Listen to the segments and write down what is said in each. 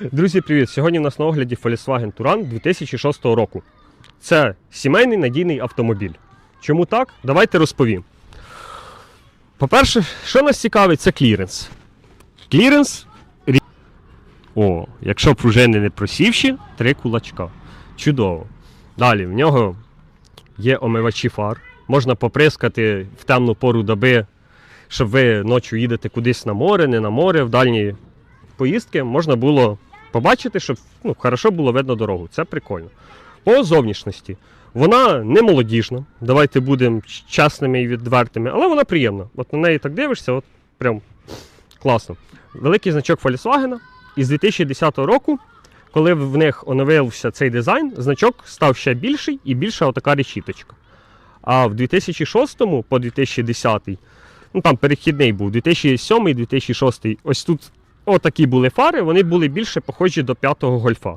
Друзі, привіт! Сьогодні у нас на огляді Volkswagen Touran 2006 року. Це сімейний надійний автомобіль. Чому так? Давайте розповім. По-перше, що нас цікавить, це кліренс. Кліренс. О, якщо пружини не просівші, три кулачка. Чудово. Далі в нього є омивачі фар. Можна поприскати в темну пору доби, щоб ви ночі їдете кудись на море, не на море, в дальні поїздки можна було побачити, щоб ну, хорошо було видно дорогу. Це прикольно. По зовнішності. Вона не молодіжна, давайте будемо чесними і відвертими, але вона приємна. От на неї так дивишся, от прям класно. Великий значок Volkswagen. І з 2010 року, коли в них оновився цей дизайн, значок став ще більший і більша отака решіточка. А в 2006 по 2010, ну там перехідний був, 2007 2006, ось тут отакі були фари, вони були більше похожі до п'ятого гольфа.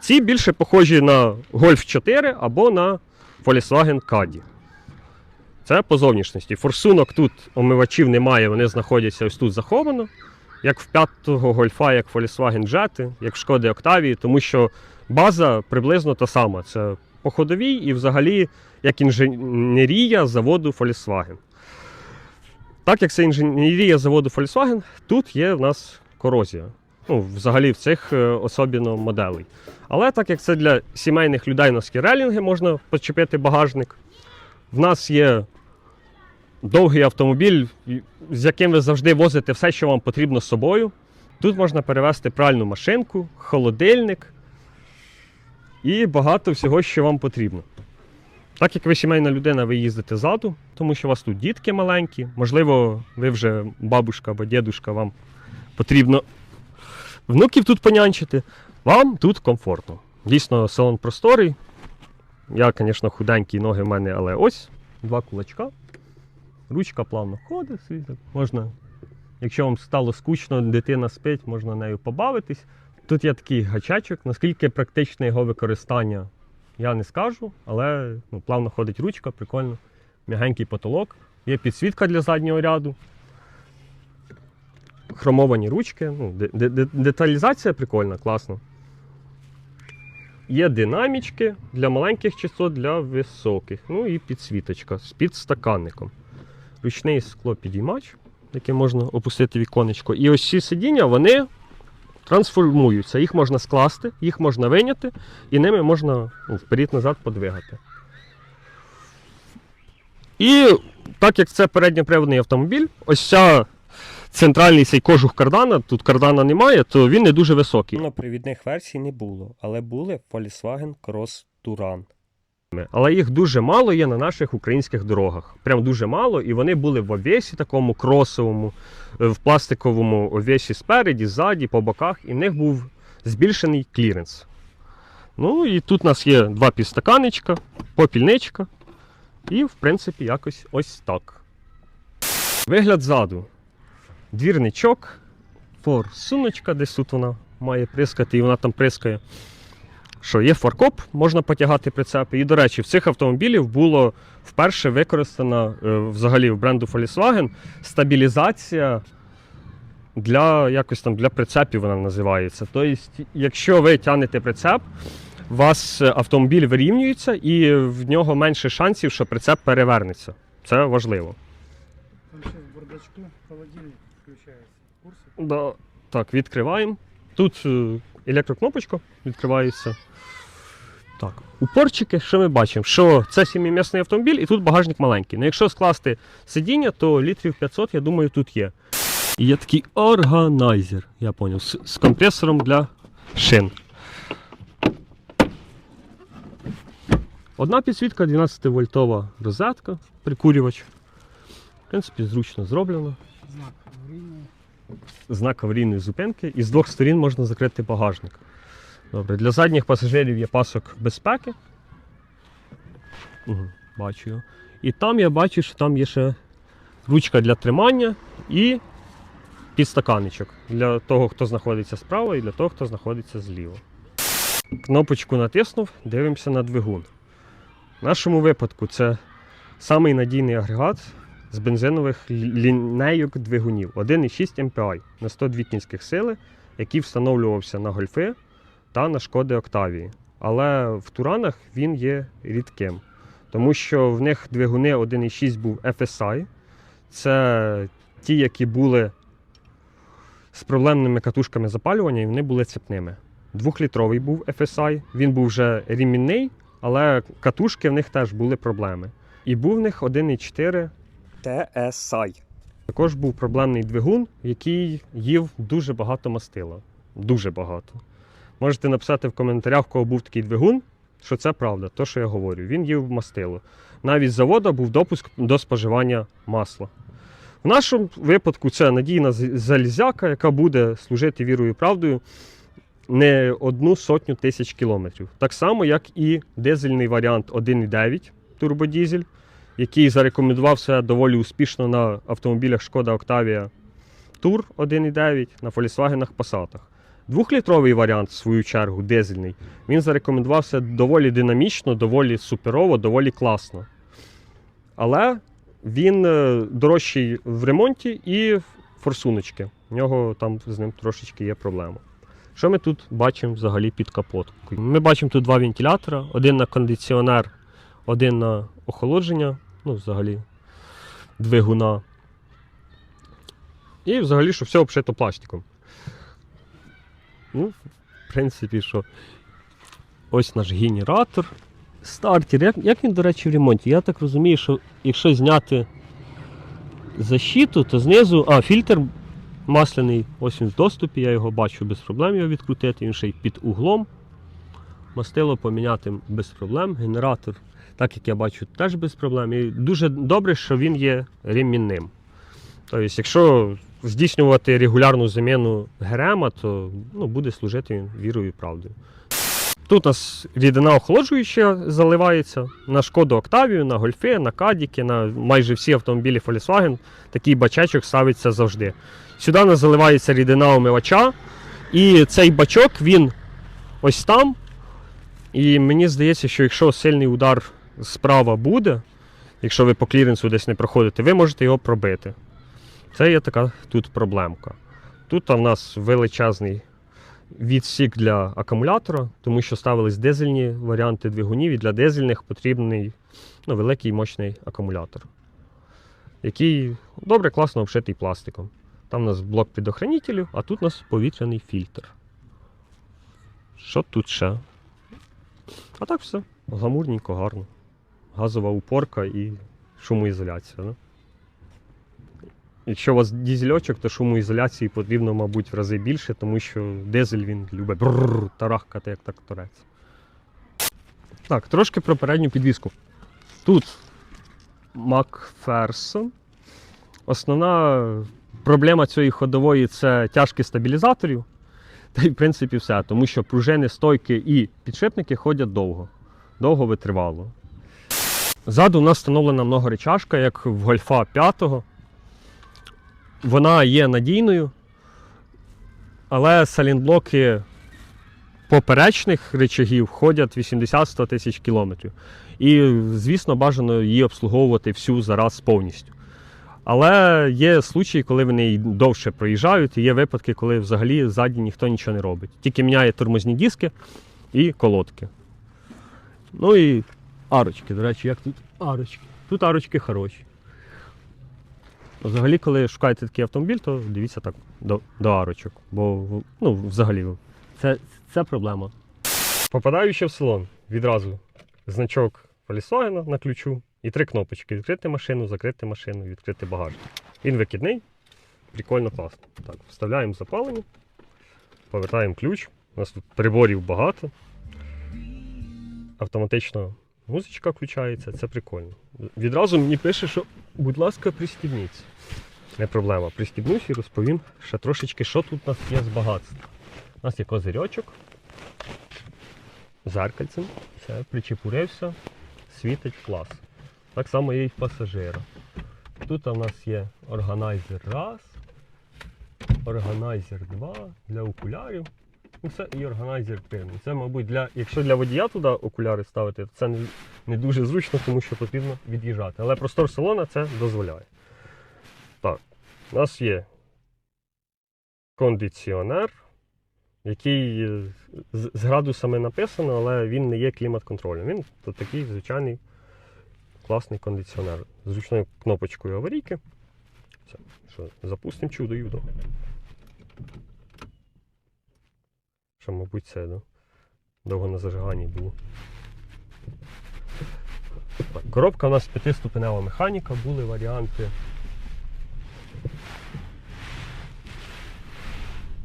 Ці більше похожі на Golf 4 або на Volkswagen Caddy. Це по зовнішності. Форсунок тут омивачів немає, вони знаходяться ось тут заховано. Як в п'ятого гольфа, як Volkswagen Jetta, як в Шкоди Octavia, тому що база приблизно та сама. Це по ходовій і взагалі як інженерія заводу Volkswagen. Так як це інженерія заводу Volkswagen, тут є в нас корозія. Ну, взагалі в цих е, особливо моделей. Але так як це для сімейних людей є релінги, можна почепити багажник. В нас є довгий автомобіль, з яким ви завжди возите все, що вам потрібно з собою. Тут можна перевезти пральну машинку, холодильник і багато всього, що вам потрібно. Так як ви сімейна людина, ви їздите ззаду, тому що у вас тут дітки маленькі, можливо, ви вже бабушка або дідушка, вам потрібно внуків тут понянчити. Вам тут комфортно. Дійсно, салон просторий. Я, звісно, худенький, ноги в мене, але ось два кулачка. Ручка плавно ходить. Можна, якщо вам стало скучно, дитина спить, можна нею побавитись. Тут є такий гачачок, наскільки практичне його використання, я не скажу, але ну, плавно ходить ручка, прикольно. М'ягенький потолок. Є підсвітка для заднього ряду. Хромовані ручки. Ну, де- де- де- деталізація прикольна, класно. Є динамічки для маленьких частот, для високих. Ну і підсвіточка з підстаканником. Ручний склопідіймач, який можна опустити віконечко. І ось ці сидіння, вони трансформуються. Їх можна скласти, їх можна виняти, і ними можна ну, вперед-назад подвигати. І так як це передньоприводний автомобіль, ось ця центральний цей кожух кардана, тут кардана немає, то він не дуже високий. На привідних версій не було, але були Volkswagen Cross Touran. Але їх дуже мало є на наших українських дорогах. Прям дуже мало, і вони були в обвесі такому кросовому, е, в пластиковому обвесі спереді, ззаді, по боках, і в них був збільшений кліренс. Ну і тут у нас є два підстаканечка, попільничка. І, в принципі, якось ось так. Вигляд ззаду. Двірничок, форсуночка, десь тут вона має прискати, і вона там прискає. Що є фаркоп, можна потягати прицепи. І, до речі, в цих автомобілів було вперше використана е, взагалі в бренду Volkswagen стабілізація для якось там для прицепів вона називається. Тобто, якщо ви тягнете прицеп, у вас е, автомобіль вирівнюється і в нього менше шансів, що прицеп перевернеться. Це важливо. Там ще в бардачку холодильник? Да. Так, відкриваємо. Тут е, електрокнопочка відкривається. Так, упорчики, що ми бачимо? Що це сімімісний автомобіль і тут багажник маленький. Ну, якщо скласти сидіння, то літрів 500, я думаю, тут є. І є такий органайзер, я поняв, з, з компресором для шин. Одна підсвітка, 12-вольтова розетка, прикурювач. В принципі, зручно зроблено Знак аварійний. Знак аварійної зупинки, і з двох сторін можна закрити багажник. Добре, для задніх пасажирів є пасок безпеки. Угу, бачу його. І там я бачу, що там є ще ручка для тримання і підстаканничок для того, хто знаходиться справа, і для того, хто знаходиться зліва. Кнопочку натиснув, дивимося на двигун. В нашому випадку це самий надійний агрегат з бензинових лінейок двигунів 1,6 MPI на 102 кінських сили який встановлювався на гольфи та на шкоди Октавії. Але в Туранах він є рідким, тому що в них двигуни 1.6 був FSI. Це ті, які були з проблемними катушками запалювання, і вони були цепними. Двохлітровий був FSI, він був вже ремінний, але катушки в них теж були проблеми. І був в них 1.4 TSI. Також був проблемний двигун, який їв дуже багато мастила. Дуже багато. Можете написати в коментарях, в кого був такий двигун, що це правда, то, що я говорю. Він їв мастило. Навіть з заводу був допуск до споживання масла. В нашому випадку це надійна залізяка, яка буде служити вірою і правдою не одну сотню тисяч кілометрів. Так само, як і дизельний варіант 1.9 турбодізель, який зарекомендував себе доволі успішно на автомобілях Шкода Octavia Tour 1.9, на Volkswagen Passat. Двохлітровий варіант, в свою чергу, дизельний, він зарекомендувався доволі динамічно, доволі суперово, доволі класно. Але він е, дорожчий в ремонті і форсуночки. В нього там з ним трошечки є проблема. Що ми тут бачимо взагалі під капоткою? Ми бачимо тут два вентилятора: один на кондиціонер, один на охолодження, ну, взагалі, двигуна. І взагалі, що все обшито пластиком. Ну, в принципі, що ось наш генератор. Стартер. Як, як він, до речі, в ремонті? Я так розумію, що якщо зняти защиту, то знизу. А, фільтр масляний, ось він в доступі, я його бачу без проблем його відкрутити. Він ще й під углом. Мастило поміняти без проблем. Генератор, так як я бачу, теж без проблем. І дуже добре, що він є ремінним. Тобто, якщо здійснювати регулярну заміну ГРМ, то ну, буде служити він вірою і правдою. Тут у нас рідина охолоджуюча заливається на шкоду Октавію, на гольфи, на кадіки, на майже всі автомобілі Volkswagen. Такий бачачок ставиться завжди. Сюди у нас заливається рідина омивача, і цей бачок він ось там. І мені здається, що якщо сильний удар справа буде, якщо ви по кліренсу десь не проходите, ви можете його пробити. Це є така тут проблемка. Тут у нас величезний відсік для акумулятора, тому що ставились дизельні варіанти двигунів, і для дизельних потрібний ну, великий мощний акумулятор, який добре, класно обшитий пластиком. Там у нас блок предохранителів, а тут у нас повітряний фільтр. Що тут ще? А так все. Гламурненько, гарно. Газова упорка і шумоізоляція. Да? Якщо у вас дізельочок, то шумоізоляції потрібно, мабуть, в рази більше, тому що дизель він любить брррр, тарахкати, як тракторець. Так, трошки про передню підвіску. Тут Макферсон. Основна проблема цієї ходової це тяжкість стабілізаторів. Та й в принципі все. Тому що пружини, стойки і підшипники ходять довго. Довго витривало. Ззаду у нас встановлена многоречашка, як в Гольфа 5. Вона є надійною, але салінблоки поперечних речагів ходять 80-100 тисяч кілометрів. І, звісно, бажано її обслуговувати всю зараз повністю. Але є случаї, коли вони довше проїжджають, і є випадки, коли взагалі ззаді ніхто нічого не робить. Тільки міняє тормозні диски і колодки. Ну і арочки. До речі, як тут арочки? Тут арочки хороші. Взагалі, коли шукаєте такий автомобіль, то дивіться так до, до арочок. Бо ну, взагалі це, це проблема. Попадаючи в салон, відразу значок Volkswagen на ключу і три кнопочки: відкрити машину, закрити машину, відкрити багажник. Він викидний, прикольно класно. Так, вставляємо запалення, повертаємо ключ. У нас тут приборів багато. Автоматично музичка включається, це прикольно. Відразу мені пише, що, будь ласка, пристібніться. Не проблема. Пристібнусь і розповім ще трошечки, що тут у нас є з багатства. У нас є козирьочок, зеркальцем, все, причепурився, світить клас. Так само є і в пасажира. Тут у нас є органайзер раз, органайзер 2 для окулярів. Ну, це і органайзер пивний. Це, мабуть, для, якщо для водія туди окуляри ставити, то це не, не дуже зручно, тому що потрібно від'їжджати. Але простор салона це дозволяє. Так, у нас є кондиціонер, який е, з, з градусами написано, але він не є клімат-контролем. Він то такий звичайний класний кондиціонер з ручною кнопочкою аварійки. Це, що, запустимо чудо юдо. Що, мабуть, це да? довго на зажиганні було. Так, коробка у нас п'ятиступенева механіка, були варіанти.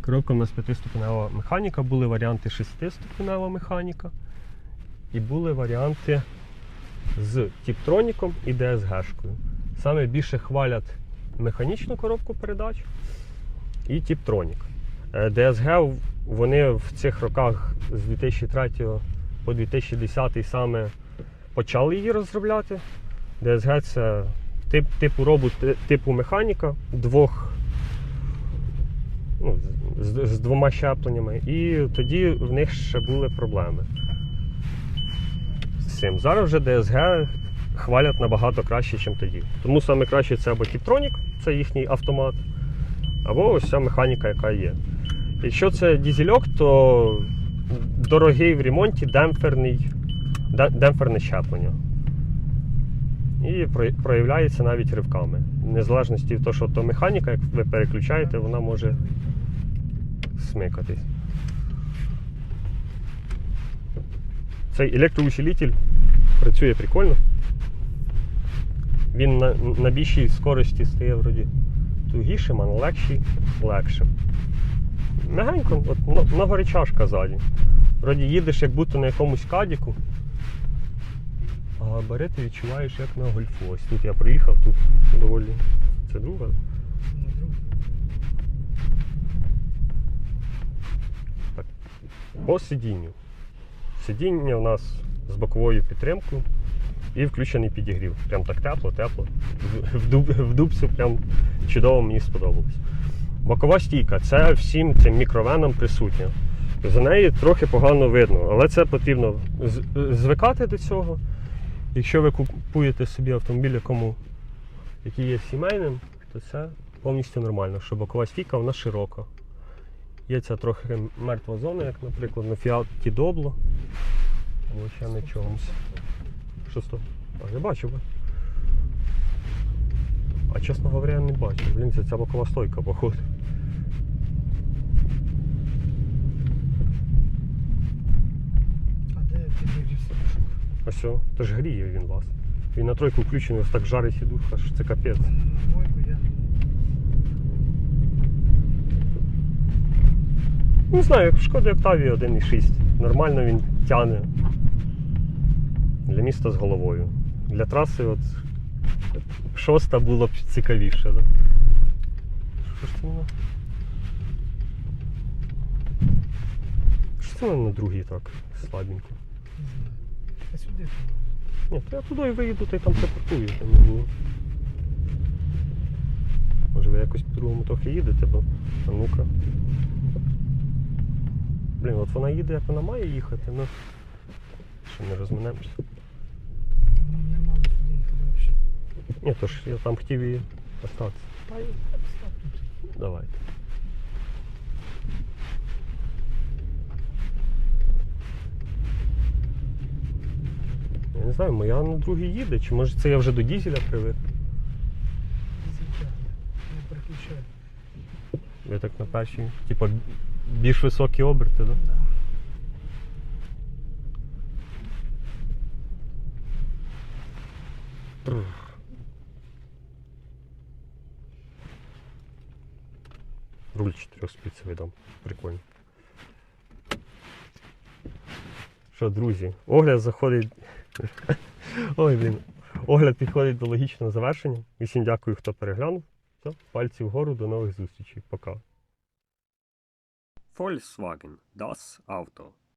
Коробка у нас п'ятиступенева механіка, були варіанти шестиступенева механіка. І були варіанти з тіптроніком і DSG-шкою. Саме більше хвалять механічну коробку передач і тіптронік. Е, DSG вони в цих роках з 2003 по 2010 саме почали її розробляти. DSG це тип, типу робот, типу механіка двох ну, з, з- двома щепленнями. І тоді в них ще були проблеми з цим. Зараз вже DSG хвалять набагато краще, ніж тоді. Тому саме краще це або Tiptronic, це їхній автомат, або ось ця механіка, яка є. Якщо це дізельок, то дорогий в ремонті демпферний, демпферне щеплення. І проявляється навіть ривками. Незалежності від того, що то механіка, як ви переключаєте, вона може смикатись. Цей електроусилитель працює прикольно. Він на, на більшій скорості стає вроді тугішим, а на легшій легшим. Мягенько, от на, на горячашка ззаді. Вроді їдеш як будто на якомусь кадіку. А габарити відчуваєш як на гольфу. Тут я приїхав, тут доволі. Це друга. Друг. По сидінню. Сидіння у нас з боковою підтримкою і включений підігрів. Прям так тепло, тепло. В, дуб, в дубцю прям чудово мені сподобалось. Бокова стійка це всім цим мікровенам присутня. За неї трохи погано видно, але це потрібно звикати до цього. Якщо ви купуєте собі автомобіль, якому, який є сімейним, то це повністю нормально, що бокова стійка вона широка. Є ця трохи мертва зона, як, наприклад, на Фіаті Добло. Або ще на чомусь. Що сто? А, я бачу. А чесно говоря, я не бачу. Блін, це ця бокова стойка, походу. А де підігрів сидушок? Ось то ж гріє він вас. Він на тройку включений, ось так жарить сідух, аж це капець. Не знаю, як в Шкоді Октавії 1.6. Нормально він тяне. Для міста з головою. Для траси от шоста було б цікавіше, да? Що ж це воно? Що це на другій так слабенько? А сюди. Ні, то я туди виїду, та й там там не. Може ви якось по-другому трохи їдете, бо. А ну-ка. Блін, от вона їде, як вона має їхати, ну. Що не розминемося. Ну не мало сюди їхати взагалі. Ні, то ж я там хотів її остатися. Та й став тут. Давайте. Я не знаю, моя на другій їде, чи може це я вже до дізеля привик. Ви так на першій, типа більш високі оберти, так? Да? Да. Руль чотирьохспицевий дам. Прикольно. Що, друзі, огляд заходить. Ой, блін. Огляд підходить до логічного завершення. Усім дякую, хто переглянув. Все, пальці вгору, до нових зустрічей. Пока. Volkswagen Das Auto